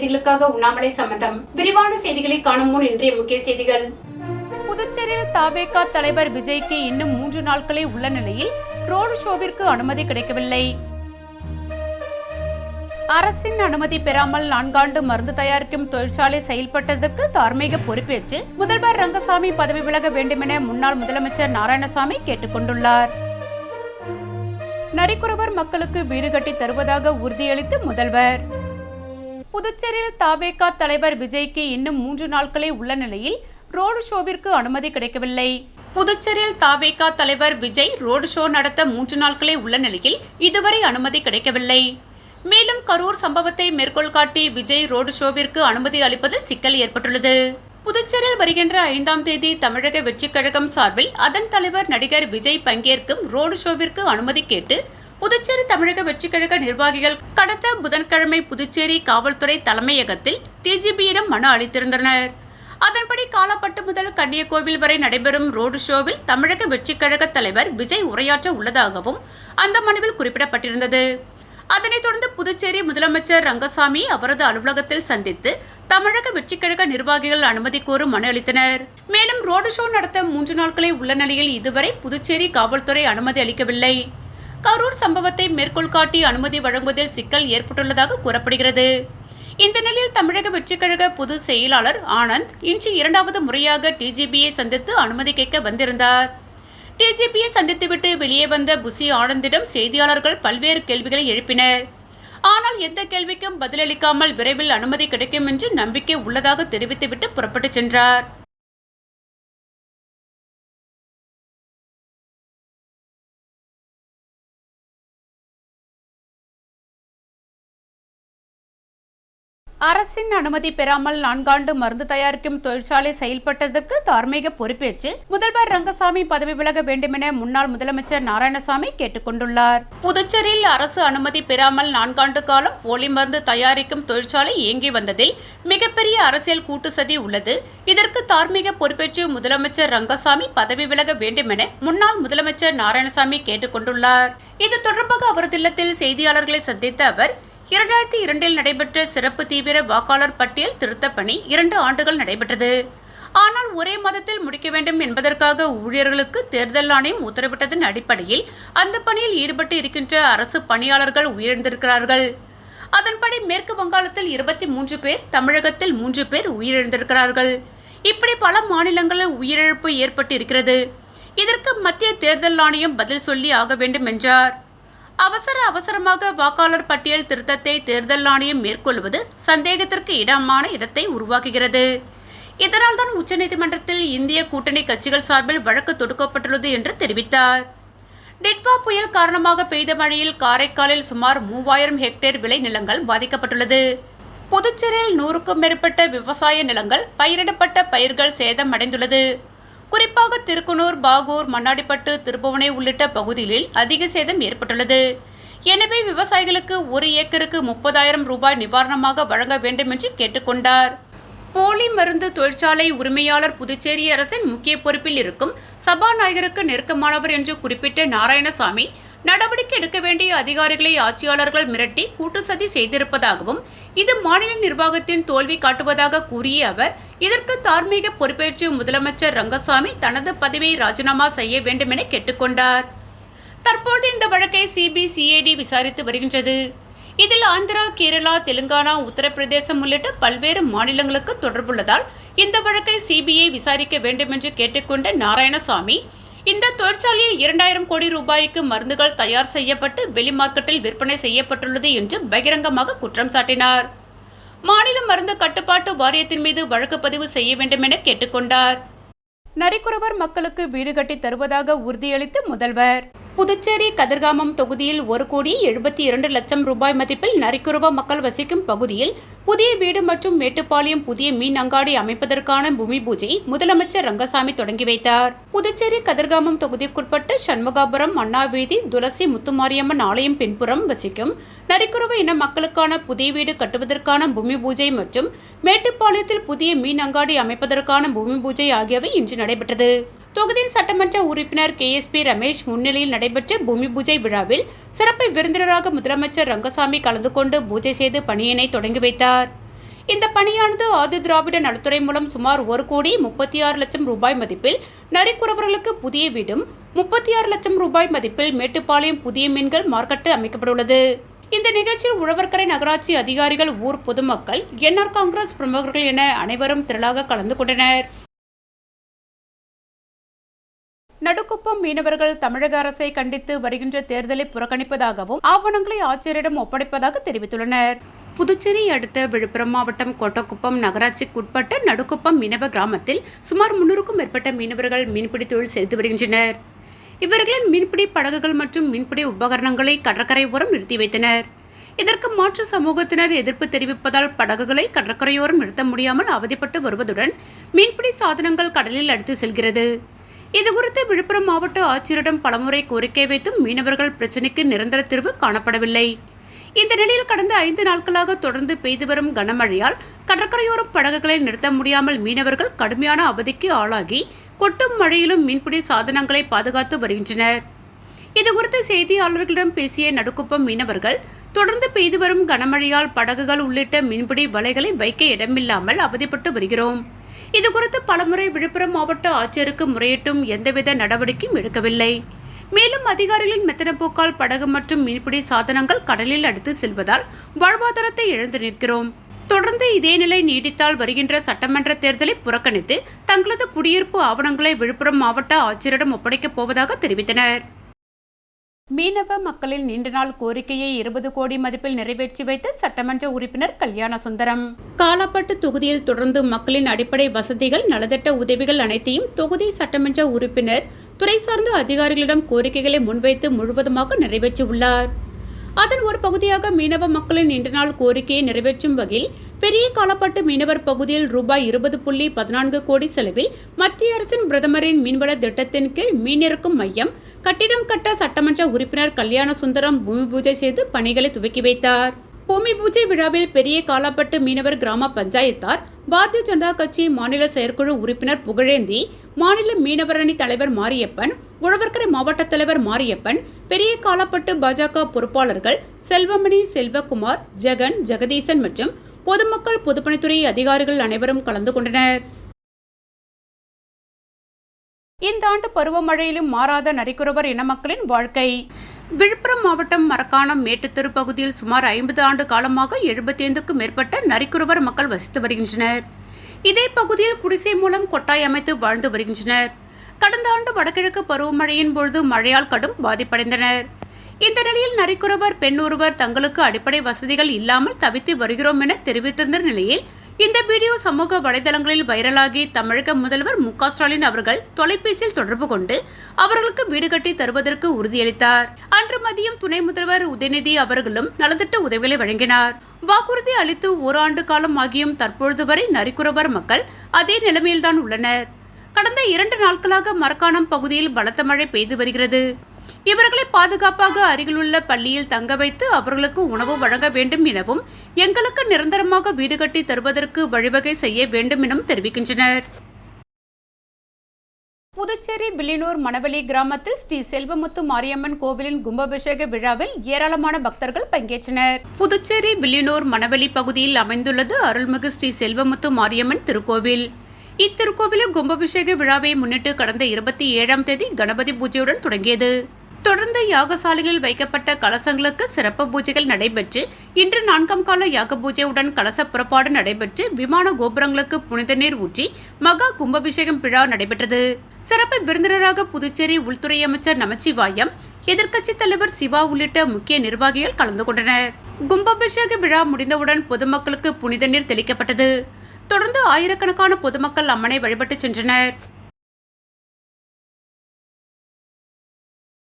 செய்திகளுக்காக உண்ணாமலை சம்பந்தம். விரிவான செய்திகளை காணும் முன் இன்றைய முக்கிய செய்திகள். புதுச்சேரியில் தாவேகா தலைவர் விஜய்க்கு இன்னும் மூன்று நாட்களே உள்ள நிலையில் ரோடு ஷோவிற்கு அனுமதி கிடைக்கவில்லை. அரசின் அனுமதி பெறாமல் நான்காண்டு மருந்து தயாரிக்கும் தொழிற்சாலை செயல்பட்டதற்கு தார்மீக பொறுப்பேற்று முதல்வர் ரங்கசாமி பதவி விலக வேண்டுமென முன்னாள் முதலமைச்சர் நாராயணசாமி கேட்டுக்கொண்டுள்ளார் நரிக்குறவர் மக்களுக்கு வீடு கட்டி தருவதாக உறுதியளித்து முதல்வர். புதுச்சேரியில் தாவேகா தலைவர் விஜய்க்கு இன்னும் மூன்று நாட்களே உள்ள நிலையில் ரோடு ஷோவிற்கு அனுமதி கிடைக்கவில்லை. புதுச்சேரியில் தாவேகா தலைவர் விஜய் ரோடு ஷோ நடத்த மூன்று நாட்களே உள்ள நிலையில் இதுவரை அனுமதி கிடைக்கவில்லை. மேலும் கரூர் சம்பவத்தை மேற்கோள் காட்டி விஜய் ரோடு ஷோவிற்கு அனுமதி அளிப்பதில் சிக்கல் ஏற்பட்டுள்ளது. புதுச்சேரியில் வருகின்ற ஐந்தாம் தேதி தமிழக வெற்றிக் கழகம் சார்பில் அதன் தலைவர் நடிகர் விஜய் பங்கேற்கும் ரோடு ஷோவிற்கு அனுமதி கேட்டு புதுச்சேரி தமிழக வெற்றிக்கழக நிர்வாகிகள் கடந்த புதன்கிழமை புதுச்சேரி காவல்துறை தலைமையகத்தில் டிஜிபியிடம் மனு அளித்திருந்தனர். அதன்படி காலப்பட்டு முதல் கன்னியகோவில் வரை நடைபெறும் ரோடு ஷோவில் தமிழக வெற்றிக்கழக தலைவர் விஜய் உரையாற்ற உள்ளதாகவும் அந்த மனுவில் குறிப்பிடப்பட்டிருந்தது. அதனைத் தொடர்ந்து புதுச்சேரி முதலமைச்சர் ரங்கசாமி அவரது அலுவலகத்தில் சந்தித்து தமிழக வெற்றிக்கழக நிர்வாகிகள் அனுமதி கோரும் மனு அளித்தனர். மேலும் ரோடு ஷோ நடத்த மூன்று நாட்களே உள்ள நிலையில் இதுவரை புதுச்சேரி காவல்துறை அனுமதி அளிக்கவில்லை. கரூர் சம்பவத்தை மேற்கோள் காட்டி அனுமதி வழங்குவதில் சிக்கல் ஏற்பட்டுள்ளதாக கூறப்படுகிறது. இந்த நிலையில் தமிழக வெற்றிக்கழக பொது செயலாளர் ஆனந்த் இன்று இரண்டாவது முறையாக டிஜிபியை சந்தித்து அனுமதி கேட்க வந்திருந்தார். டிஜிபியை சந்தித்துவிட்டு வெளியே வந்த புசி ஆனந்திடம் செய்தியாளர்கள் பல்வேறு கேள்விகளை எழுப்பினர். ஆனால் எந்த கேள்விக்கும் பதிலளிக்காமல் விரைவில் அனுமதி கிடைக்கும் என்று நம்பிக்கை உள்ளதாக தெரிவித்துவிட்டு புறப்பட்டுச் சென்றார். அரசின் அனுமதி பெறாமல் நான்காண்டு மருந்து தயாரிக்கும் தொழிற்சாலை செயல்பட்டதற்கு தார்மீக பொறுப்பேற்று முதல்வர் ரங்கசாமி பதவி விலக வேண்டுமென முன்னாள் முதலமைச்சர் நாராயணசாமி கேட்டுக்கொண்டுள்ளார் புதுச்சேரியில் அரசு அனுமதி பெறாமல் நான்காண்டு காலம் போலி மருந்து தயாரிக்கும் தொழிற்சாலை இயங்கி வந்ததில் மிகப்பெரிய அரசியல் கூட்டு சதி உள்ளது. இதற்கு தார்மீக பொறுப்பேற்று முதலமைச்சர் ரங்கசாமி பதவி விலக வேண்டுமென முன்னாள் முதலமைச்சர் நாராயணசாமி கேட்டுக்கொண்டுள்ளார் இது தொடர்பாக அவரது இல்லத்தில் செய்தியாளர்களை சந்தித்த அவர் இரண்டாயிரத்தி இரண்டில் நடைபெற்ற சிறப்பு தீவிர வாக்காளர் பட்டியல் திருத்தப் பணி இரண்டு ஆண்டுகள் நடைபெற்றது. ஆனால் ஒரே மாதத்தில் முடிக்க வேண்டும் என்பதற்காக ஊழியர்களுக்கு தேர்தல் ஆணையம் உத்தரவிட்டதன் அடிப்படையில் அந்த பணியில் ஈடுபட்டு இருக்கின்ற அரசு பணியாளர்கள் உயிரிழந்திருக்கிறார்கள். அதன்படி மேற்கு வங்காளத்தில் இருபத்தி மூன்று பேர் தமிழகத்தில் மூன்று பேர் உயிரிழந்திருக்கிறார்கள். இப்படி பல மாநிலங்களில் உயிரிழப்பு ஏற்பட்டு இருக்கிறது இதற்கு மத்திய தேர்தல் ஆணையம் பதில் சொல்லி ஆக வேண்டும் என்றார். அவசர அவசரமாக வாக்காளர் பட்டியல் திருத்தத்தை தேர்தல் ஆணையம் மேற்கொள்வது சந்தேகத்திற்கு இடமான இடத்தை உருவாக்குகிறது. இதனால்தான் உச்சநீதிமன்றத்தில் இந்திய கூட்டணி கட்சிகள் சார்பில் வழக்கு தொடுக்கப்பட்டுள்ளது என்று தெரிவித்தார். டிட்வா புயல் காரணமாக பெய்த மழையில் காரைக்காலில் சுமார் மூவாயிரம் ஹெக்டேர் விளை நிலங்கள் பாதிக்கப்பட்டுள்ளது. புதுச்சேரியில் நூறுக்கும் மேற்பட்ட விவசாய நிலங்கள் பயிரிடப்பட்ட பயிர்கள் சேதமடைந்துள்ளது. குறிப்பாக திருக்குனூர் பாகூர் மண்ணாடிப்பட்டு திருப்புவனை உள்ளிட்ட பகுதிகளில் அதிக சேதம் ஏற்பட்டுள்ளது. எனவே விவசாயிகளுக்கு ஒரு ஏக்கருக்கு முப்பதாயிரம் ரூபாய் நிவாரணமாக வழங்க வேண்டும் என்று கேட்டுக்கொண்டார் போலி மருந்து தொழிற்சாலை உரிமையாளர் புதுச்சேரி அரசின் முக்கிய பொறுப்பில் இருக்கும் சபாநாயகருக்கு நெருக்கமானவர் என்று குறிப்பிட்ட நாராயணசாமி நடவடிக்கை எடுக்க வேண்டிய அதிகாரிகளை ஆட்சியாளர்கள் மிரட்டி கூட்டு சதி செய்திருப்பதாகவும் இது மாநில நிர்வாகத்தின் தோல்வி காட்டுவதாக கூறிய அவர் இதற்கு தார்மீக பொறுப்பேற்று முதலமைச்சர் ரங்கசாமி தனது பதவியை ராஜினாமா செய்ய வேண்டும் என கேட்டுக்கொண்டார். தற்போது இந்த வழக்கை சிபிசிஐடி விசாரித்து வருகின்றது. இதில் ஆந்திரா கேரளா தெலுங்கானா உத்தரப்பிரதேசம் உள்ளிட்ட பல்வேறு மாநிலங்களுக்கு தொடர்புள்ளதால் இந்த வழக்கை சிபிஐ விசாரிக்க வேண்டும் என்று கேட்டுக்கொண்ட நாராயணசாமி இந்த தொழிற்சாலையில் இரண்டாயிரம் கோடி ரூபாய்க்கு மருந்துகள் தயார் செய்யப்பட்டு வெளி மார்க்கெட்டில் விற்பனை செய்யப்பட்டுள்ளது என்று பகிரங்கமாக குற்றம் சாட்டினார். மாநில மருந்து கட்டுப்பாட்டு வாரியத்தின் மீது வழக்கு பதிவு செய்ய வேண்டும் என கேட்டுக்கொண்டார். நரிக்குறவர் மக்களுக்கு வீடு கட்டி தருவதாக உறுதியளித்த முதல்வர். புதுச்சேரி கதிர்காமம் தொகுதியில் ஒரு கோடி எழுபத்தி இரண்டு லட்சம் ரூபாய் மதிப்பில் நரிக்குறவ மக்கள் வசிக்கும் பகுதியில் புதிய வீடு மற்றும் மேட்டுப்பாளையம் புதிய மீன் அங்காடி அமைப்பதற்கான பூமி பூஜை முதலமைச்சர் ரங்கசாமி தொடங்கி வைத்தார். புதுச்சேரி கதிர்காமம் தொகுதிக்குட்பட்ட சண்முகாபுரம் அண்ணாவீதி துளசி முத்துமாரியம்மன் ஆலயம் பின்புறம் வசிக்கும் நரிக்குறவ இன மக்களுக்கான புதிய வீடு கட்டுவதற்கான பூமி பூஜை மற்றும் மேட்டுப்பாளையத்தில் புதிய மீன் அங்காடி அமைப்பதற்கான பூமி பூஜை ஆகியவை இன்று நடைபெற்றது. தொகுதியின் சட்டமன்ற உறுப்பினர் கே எஸ் பி ரமேஷ் முன்னிலையில் நடைபெற்ற பூமி பூஜை விழாவில் சிறப்பு விருந்தினராக முதலமைச்சர் ரங்கசாமி கலந்து கொண்டு பூஜை செய்து பணியினை தொடங்கி வைத்தார். இந்த பணியானது ஆதி திராவிட நலத்துறை மூலம் சுமார் ஒரு கோடி முப்பத்தி ஆறு லட்சம் ரூபாய் மதிப்பில் நரிக்குறவர்களுக்கு புதிய வீடும் முப்பத்தி ஆறு லட்சம் ரூபாய் மதிப்பில் மேட்டுப்பாளையம் புதிய மீன்கள் மார்க்கெட்டு அமைக்கப்பட்டுள்ளது. இந்த நிகழ்ச்சியில் உழவர்கரை நகராட்சி அதிகாரிகள் ஊர் பொதுமக்கள் என்ஆர் காங்கிரஸ் பிரமுகர்கள் என அனைவரும் திரளாக கலந்து கொண்டனர். நடுக்குப்பம் மீனவர்கள் தமிழக அரசை கண்டித்து வருகின்ற தேர்தலை புறக்கணிப்பதாகவும் ஆவணங்களை ஆட்சியரிடம் ஒப்படைப்பதாக தெரிவித்துள்ளனர். புதுச்சேரி அடுத்த விழுப்புரம் மாவட்டம் கோட்டக்குப்பம் நகராட்சிக்குட்பட்ட நடுக்குப்பம் மீனவ கிராமத்தில் சுமார் முன்னூறுக்கும் மேற்பட்ட மீனவர்கள் மீன்பிடி தொழில் செய்து வருகின்றனர். இவர்களின் மீன்பிடி படகுகள் மற்றும் மீன்பிடி உபகரணங்களை கடற்கரை ஓரம் நிறுத்தி வைத்தனர். இதற்கு மாற்று சமூகத்தினர் எதிர்ப்பு தெரிவிப்பதால் படகுகளை கடற்கரையோரம் நிறுத்த முடியாமல் அவதிப்பட்டு வருவதுடன் மீன்பிடி சாதனங்கள் கடலில் அடித்து செல்கிறது. இதுகுறித்து விழுப்புரம் மாவட்ட ஆட்சியரிடம் பலமுறை கோரிக்கை வைத்தும் மீனவர்கள் பிரச்சினைக்கு நிரந்தர தீர்வு காணப்படவில்லை. இந்த நிலையில் கடந்த ஐந்து நாட்களாக தொடர்ந்து பெய்து வரும் கனமழையால் கடற்கரையோரம் படகுகளை நிறுத்த முடியாமல் மீனவர்கள் கடுமையான அவதிக்கு ஆளாகி கொட்டும் மழையிலும் மீன்பிடி சாதனங்களை பாதுகாத்து வருகின்றனர். இதுகுறித்து செய்தியாளர்களிடம் பேசிய நடுக்குப்பம் மீனவர்கள் தொடர்ந்து பெய்து வரும் கனமழையால் படகுகள் உள்ளிட்ட மீன்பிடி வலைகளை வைக்க இடமில்லாமல் அவதிப்பட்டு வருகிறோம். இதுகுறித்து பலமுறை விழுப்புரம் மாவட்ட ஆட்சியருக்கு முறையிட்டும் எந்தவித நடவடிக்கையும் எடுக்கவில்லை. மேலும் அதிகாரிகளின் மெத்தனப்போக்கால் படகு மற்றும் மீன்பிடி சாதனங்கள் கடலில் அடித்து செல்வதால் வாழ்வாதாரத்தை இழந்து நிற்கிறோம். தொடர்ந்து இதே நிலை நீடித்தால் வருகின்ற சட்டமன்ற தேர்தலை புறக்கணித்து தங்களது குடியிருப்பு ஆவணங்களை விழுப்புரம் மாவட்ட ஆட்சியரிடம் ஒப்படைக்கப் போவதாக தெரிவித்தனர். மீனவ மக்களின் நீண்ட நாள் கோரிக்கையை இருபது கோடி மதிப்பில் நிறைவேற்றி வைத்த சட்டமன்ற உறுப்பினர் கல்யாண சுந்தரம். காலாப்பட்டு தொகுதியில் தொடர்ந்து மக்களின் அடிப்படை வசதிகள் நலத்திட்ட உதவிகள் அனைத்தையும் தொகுதி சட்டமன்ற உறுப்பினர் துறை சார்ந்த அதிகாரிகளிடம் கோரிக்கைகளை முன்வைத்து முழுவதுமாக நிறைவேற்றியுள்ளார். அதன் ஒரு பகுதியாக மீனவ மக்களின் இன்று நாள் கோரிக்கையை நிறைவேற்றும் வகையில் பெரிய காலப்பட்டு மீனவர் பகுதியில் ரூபாய் இருபது புள்ளி பதினான்கு கோடி செலவில் மத்திய அரசின் பிரதமரின் மீன்வள திட்டத்தின் கீழ் மீனிறக்கும் மையம் கட்டிடம் கட்ட சட்டமன்ற உறுப்பினர் கல்யாண சுந்தரம் பூமி பூஜை செய்து பணிகளை துவக்கி வைத்தார். பூமி பூஜை விழாவில் பெரிய காலாப்பட்டு மீனவர் கிராம பஞ்சாயத்தார் பாரதிய ஜனதா கட்சி மாநில செயற்குழு உறுப்பினர் புகழேந்தி மாநில மீனவர் அணி தலைவர் மாரியப்பன் உழவர்கரை மாவட்ட தலைவர் மாரியப்பன் பெரிய காலப்பட்டு பாஜக பொறுப்பாளர்கள் செல்வமணி செல்வகுமார் ஜெகன் ஜெகதீசன் மற்றும் பொதுமக்கள் பொதுப்பணித்துறை அதிகாரிகள் அனைவரும் கலந்து கொண்டனர். இந்த ஆண்டு பருவமழையிலும் மாறாத நரிக்குறவர் இன மக்களின் வாழ்க்கை. விழுப்புரம் மாவட்டம் மரக்காணம் மேட்டுத்தெரு பகுதியில் சுமார் ஐம்பது ஆண்டு காலமாக எழுபத்தி ஐந்துக்கும் மேற்பட்ட நரிக்குறவர் மக்கள் வசித்து வருகின்றனர். இதே பகுதியில் குடிசை மூலம் கொட்டாய் அமைத்து வாழ்ந்து வருகின்றனர். கடந்த ஆண்டு வடகிழக்கு பருவமழையின் பொழுது மழையால் கடும் பாதிப்படைந்தனர். இந்த நிலையில் நரிக்குறவர் பெண் ஒருவர் தங்களுக்கு அடிப்படை வசதிகள் இல்லாமல் தவித்து வருகிறோம் என தெரிவித்திருந்த நிலையில் இந்த வீடியோ சமூக வலைதளங்களில் வைரலாகி தமிழக முதல்வர் மு ஸ்டாலின் அவர்கள் தொலைபேசியில் தொடர்பு கொண்டு அவர்களுக்கு வீடு கட்டி தருவதற்கு உறுதியளித்தார். அன்று மதியம் துணை முதல்வர் உதயநிதி அவர்களும் நலத்திட்ட உதவிகளை வழங்கினார். வாக்குறுதி அளித்து ஓராண்டு காலம் ஆகியும் தற்பொழுது வரை நரிக்குறவர் மக்கள் அதே நிலைமையில்தான் உள்ளனர். கடந்த இரண்டு நாட்களாக மரக்காணம் பகுதியில் பலத்த மழை பெய்து வருகிறது. இவர்களை பாதுகாப்பாக அருகிலுள்ள பள்ளியில் தங்க வைத்து அவர்களுக்கு உணவு வழங்க வேண்டும் எனவும் எங்களுக்கு நிரந்தரமாக வீடு கட்டி தருவதற்கு வழிவகை செய்ய வேண்டும் எனவும் தெரிவிக்கின்றனர். புதுச்சேரி பில்லினூர் மணவெளி கிராமத்தில் ஸ்ரீ செல்வமுத்து மாரியம்மன் கோவிலின் கும்பாபிஷேக விழாவில் ஏராளமான பக்தர்கள் பங்கேற்றனர். புதுச்சேரி பில்லினூர் மணவெளி பகுதியில் அமைந்துள்ளது அருள்மிகு ஸ்ரீ செல்வமுத்து மாரியம்மன் திருக்கோவில். இத்திருக்கோவிலில் கும்பாபிஷேக விழாவை முன்னிட்டு கடந்த இருபத்தி ஏழாம் தேதி கணபதி பூஜையுடன் தொடங்கியது. தொடர்ந்து யாகசாலையில் வைக்கப்பட்ட கலசங்களுக்கு சிறப்பு பூஜைகள் நடைபெற்று இன்று நான்காம் கால யாக பூஜையுடன் கலச புறப்பாடு நடைபெற்று விமான கோபுரங்களுக்கு புனித நீர் ஊற்றி மகா கும்பாபிஷேகம் விழா நடைபெற்றது. சிறப்பு விருந்தினராக புதுச்சேரி உள்துறை அமைச்சர் நமச்சிவாயம் எதிர்க்கட்சித் தலைவர் சிவா உள்ளிட்ட முக்கிய நிர்வாகிகள் கலந்து கொண்டனர். கும்பாபிஷேக விழா முடிந்தவுடன் பொதுமக்களுக்கு புனித நீர் தெளிக்கப்பட்டது. தொடர்ந்து ஆயிரக்கணக்கான பொதுமக்கள் அம்மனை வழிபட்டு சென்றனர்.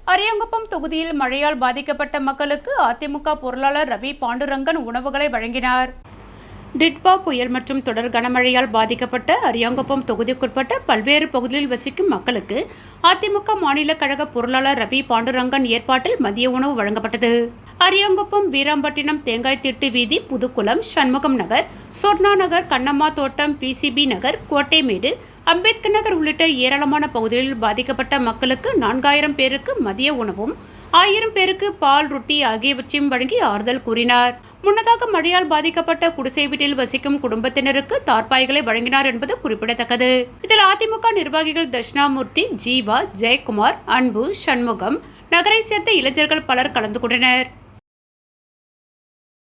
அரியங்குப்பம் தொகுதியில் மழையால் பாதிக்கப்பட்ட மக்களுக்கு அதிமுக பொருளாளர் ரவி பாண்டுரங்கன் உணவுகளை வழங்கினார். டிட்பா புயல் மற்றும் தொடர் கனமழையால் பாதிக்கப்பட்ட அரியாங்குப்பம் தொகுதிக்குட்பட்ட பல்வேறு பகுதிகளில் வசிக்கும் மக்களுக்கு அதிமுக மாநில கழக பொருளாளர் ரவி பாண்டுரங்கன் ஏற்பாட்டில் மதிய உணவு வழங்கப்பட்டது. அரியாங்குப்பம் வீராம்பட்டினம் தேங்காய் திட்டு வீதி புதுக்குளம் சண்முகம் நகர் சொர்ணா நகர் கண்ணம்மா தோட்டம் பிசிபி நகர் கோட்டைமேடு அம்பேத்கர் நகர் உள்ளிட்ட ஏராளமான பகுதிகளில் பாதிக்கப்பட்ட மக்களுக்கு நான்காயிரம் பேருக்கு மதிய உணவும் ஆயிரம் பேருக்கு பால் ரொட்டி ஆகியவற்றையும் வழங்கி ஆறுதல் கூறினார். முன்னதாக மழையால் பாதிக்கப்பட்ட குடிசை வீட்டில் வசிக்கும் குடும்பத்தினருக்கு தார்பாய்களை வழங்கினார் என்பது குறிப்பிடத்தக்கது. இதில் அதிமுக நிர்வாகிகள் தட்சிணாமூர்த்தி ஜீவா ஜெயக்குமார் அன்பு சண்முகம் நகரை சேர்ந்த இளைஞர்கள் பலர் கலந்து கொண்டனர்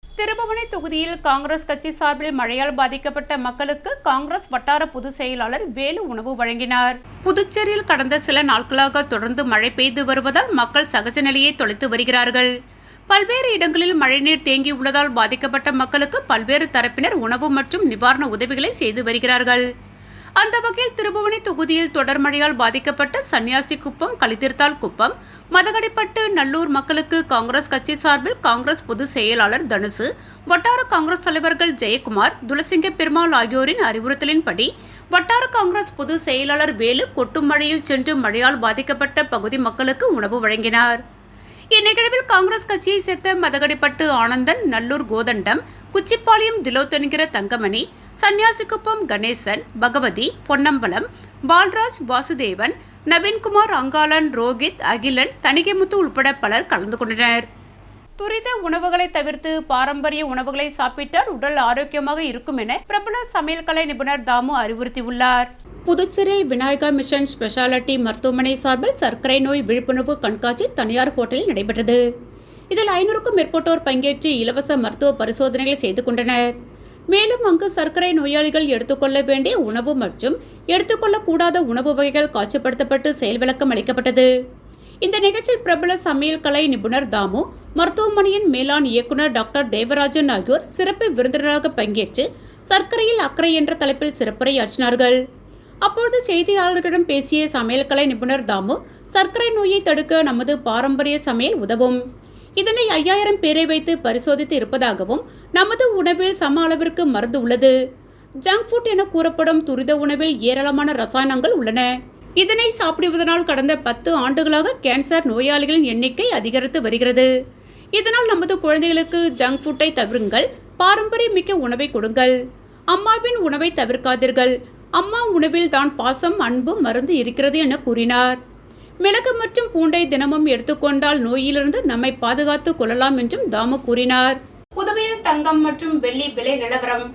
திருபுவனை தொகுதியில் காங்கிரஸ் கட்சி சார்பில் மழையால் பாதிக்கப்பட்ட மக்களுக்கு காங்கிரஸ் வட்டார பொதுச் செயலாளர் வேலு உணவு வழங்கினார். புதுச்சேரியில் கடந்த சில நாட்களாக தொடர்ந்து மழை பெய்து வருவதால் மக்கள் சகஜ நிலையை தொலைத்து வருகிறார்கள். பல்வேறு இடங்களில் மழைநீர் தேங்கி உள்ளதால் பாதிக்கப்பட்ட மக்களுக்கு பல்வேறு தரப்பினர் உணவு மற்றும் நிவாரண உதவிகளை செய்து வருகிறார்கள். அந்த வகையில் திருபுவனை தொகுதியில் தொடர் மழையால் பாதிக்கப்பட்ட சன்னியாசி குப்பம் கலித்திருத்தால் குப்பம் மதகடிப்பட்டு நல்லூர் மக்களுக்கு காங்கிரஸ் கட்சி சார்பில் காங்கிரஸ் பொதுச் செயலாளர் தனுசு வட்டார காங்கிரஸ் தலைவர்கள் ஜெயக்குமார் துளசிங்க பெருமாள் ஆகியோரின் அறிவுறுத்தலின்படி வட்டார காங்கிரஸ் பொதுச் செயலாளர் வேலு கொட்டும் மழையில் சென்று மழையால் பாதிக்கப்பட்ட பகுதி மக்களுக்கு உணவு வழங்கினார். இந்நிகழ்வில் காங்கிரஸ் கட்சியை சேர்ந்த மதகடிப்பட்டு ஆனந்தன் நல்லூர் கோதண்டம் குச்சிப்பாளையம் திலோத் என்கிற தங்கமணி சன்னியாசிக்குப்பம் கணேசன் பகவதி பொன்னம்பலம் பால்ராஜ் வாசுதேவன் நவீன்குமார் அங்காளன் ரோஹித் அகிலன் தணிகைமுத்து உட்பட பலர் கலந்து கொண்டனர். துரித உணவுகளை தவிர்த்து பாரம்பரிய உணவுகளை சாப்பிட்டால் உடல் ஆரோக்கியமாக இருக்கும் என பிரபல சமையல் கலை நிபுணர் தாமு அறிவுறுத்தியுள்ளார். புதுச்சேரியில் விநாயகா மிஷன் ஸ்பெஷாலிட்டி மருத்துவமனை சார்பில் சர்க்கரை நோய் விழிப்புணர்வு கண்காட்சி தனியார் ஹோட்டலில் நடைபெற்றது. இதில் ஐநூறுக்கும் மேற்பட்டோர் பங்கேற்று இலவச மருத்துவ பரிசோதனைகளை செய்து கொண்டனர். மேலும் அங்கு சர்க்கரை நோயாளிகள் எடுத்துக்கொள்ள வேண்டிய உணவு மற்றும் எடுத்துக்கொள்ளக்கூடாத உணவு வகைகள் காட்சிப்படுத்தப்பட்டு செயல் விளக்கம் அளிக்கப்பட்டது. இந்த நிகழ்ச்சியில் பிரபல சமையல் கலை நிபுணர் தாமு மருத்துவமனையின் மேலாண் இயக்குனர் டாக்டர் தேவராஜன் ஆகியோர் சிறப்பு விருந்தினராக பங்கேற்று சர்க்கரையில் அக்கறை என்ற தலைப்பில் சிறப்புரையாற்றினார்கள் அப்பொழுது செய்தியாளர்களிடம் பேசிய சமையல்கலை நிபுணர் தாமு சர்க்கரை நோயை தடுக்க நமது பாரம்பரிய சமையல் உதவும். இதனை ஐயாயிரம் பேரை வைத்து பரிசோதித்து இருப்பதாகவும் நமது உணவில் சம அளவிற்கு மருந்து உள்ளது. ஜங்க் ஃபுட் என கூறப்படும் துரித உணவில் ஏராளமான ரசாயனங்கள் உள்ளன. இதனை சாப்பிடுவதனால் கடந்த பத்து ஆண்டுகளாக கேன்சர் நோயாளிகளின் எண்ணிக்கை அதிகரித்து வருகிறது. இதனால் நமது குழந்தைகளுக்கு ஜங்க் ஃபுட்டை தவிருங்கள் பாரம்பரியமிக்க உணவை கொடுங்கள். அம்மாவின் உணவை தவிர்க்காதீர்கள். அம்மா உணவில் தான் பாசம் அன்பு மருந்து இருக்கிறது என கூறினார். மிளகு மற்றும் பூண்டை தினமும் எடுத்துக்கொண்டால் நோயிலிருந்து நம்மை பாதுகாத்துக் கொள்ளலாம் என்றும் தாமு கூறினார். புதுவையில் தங்கம் மற்றும் வெள்ளி விலை நிலவரம்.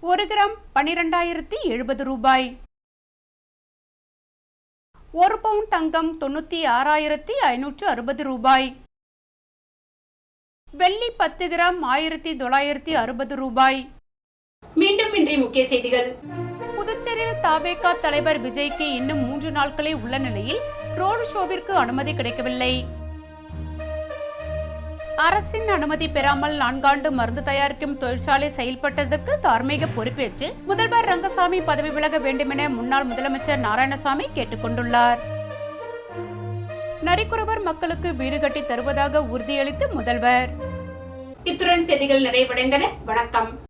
ஒரு கிராம் பனிரெண்டாயிரத்தி எழுபது ரூபாய். ஒரு பவுன் தங்கம் தொண்ணூத்தி ஆறாயிரத்தி ஐநூற்று அறுபது ரூபாய். வெள்ளி பத்து கிராம் ஆயிரத்தி தொள்ளாயிரத்தி அறுபது ரூபாய். மீண்டும் இன்றைய முக்கிய செய்திகள். புதுச்சேரியில் தாவேகா தலைவர் விஜய்க்கு இன்னும் மூன்று நாட்களே உள்ள நிலையில் ரோடு ஷோவிற்கு அனுமதி கிடைக்கவில்லை. அரசின் அனுமதி பெறாமல் நான்காண்டு மருந்து தயாரிக்கும் தொழிற்சாலை செயல்பட்டதற்கு தார்மீக பொறுப்பேற்று முதல்வர் ரங்கசாமி பதவி விலக வேண்டுமென முன்னாள் முதலமைச்சர் நாராயணசாமி கேட்டுக்கொண்டுள்ளார் நரிக்குறவர் மக்களுக்கு வீடு கட்டி தருவதாக உறுதியளித்து முதல்வர். இத்துடன் செய்திகள் நிறைவடைந்தன. வணக்கம்.